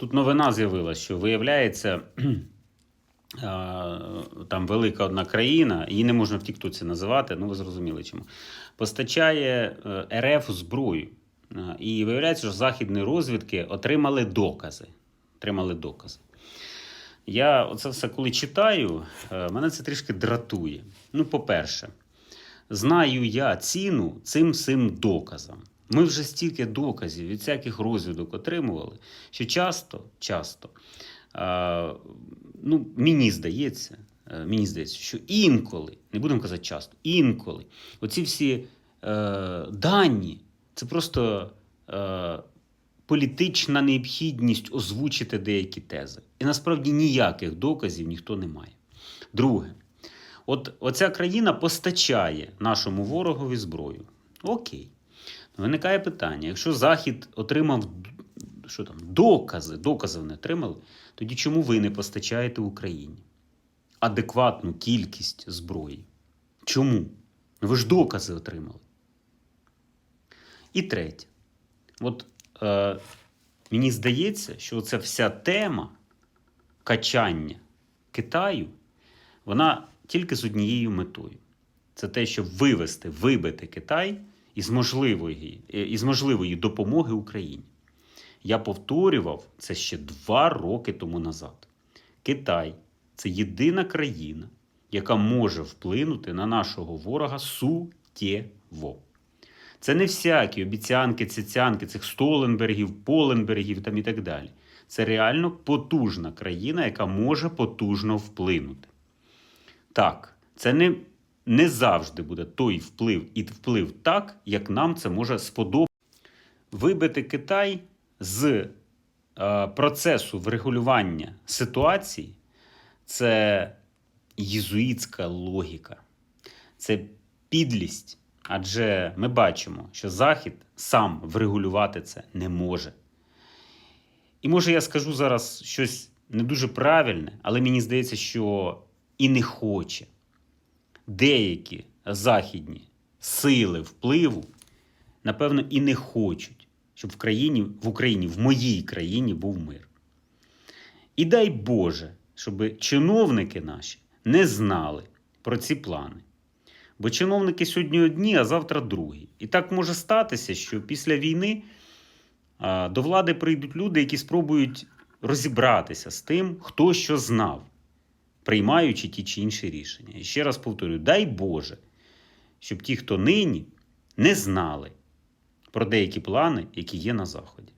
Тут новина з'явилася, що виявляється, там велика одна країна, її не можна в Тіктоці називати, ну ви зрозуміли чому. Постачає е, РФ зброю. І виявляється, що західні розвідки отримали докази. Отримали докази. Я оце все коли читаю, е, мене це трішки дратує. Ну, по-перше, знаю я ціну цим всім доказам. Ми вже стільки доказів від всяких розвідок отримували, що часто, часто, ну, мені здається, е, мені здається, що інколи, не будемо казати часто, інколи, оці всі е, дані, це просто е, політична необхідність озвучити деякі тези. І насправді ніяких доказів ніхто не має. Друге, от оця країна постачає нашому ворогові зброю. Окей. Виникає питання: якщо Захід отримав що там, докази, докази вони отримали, тоді чому ви не постачаєте Україні адекватну кількість зброї? Чому? Ви ж докази отримали. І третє. От е, мені здається, що ця вся тема качання Китаю, вона тільки з однією метою. Це те, щоб вивести, вибити Китай із можливої, із можливої допомоги Україні. Я повторював це ще два роки тому назад. Китай це єдина країна, яка може вплинути на нашого ворога суттєво. Це не всякі обіцянки, цяцянки, цих Столенбергів, Поленбергів там і так далі. Це реально потужна країна, яка може потужно вплинути. Так, це не, не завжди буде той вплив і вплив так, як нам це може сподобатися. Вибити Китай з е, процесу врегулювання ситуації це єзуїтська логіка, це підлість. Адже ми бачимо, що Захід сам врегулювати це не може. І може я скажу зараз щось не дуже правильне, але мені здається, що і не хоче. Деякі західні сили впливу, напевно, і не хочуть, щоб в країні, в Україні, в моїй країні був мир. І дай Боже, щоб чиновники наші не знали про ці плани. Бо чиновники сьогодні одні, а завтра другі. І так може статися, що після війни до влади прийдуть люди, які спробують розібратися з тим, хто що знав, приймаючи ті чи інші рішення. І ще раз повторюю: дай Боже, щоб ті, хто нині, не знали про деякі плани, які є на Заході.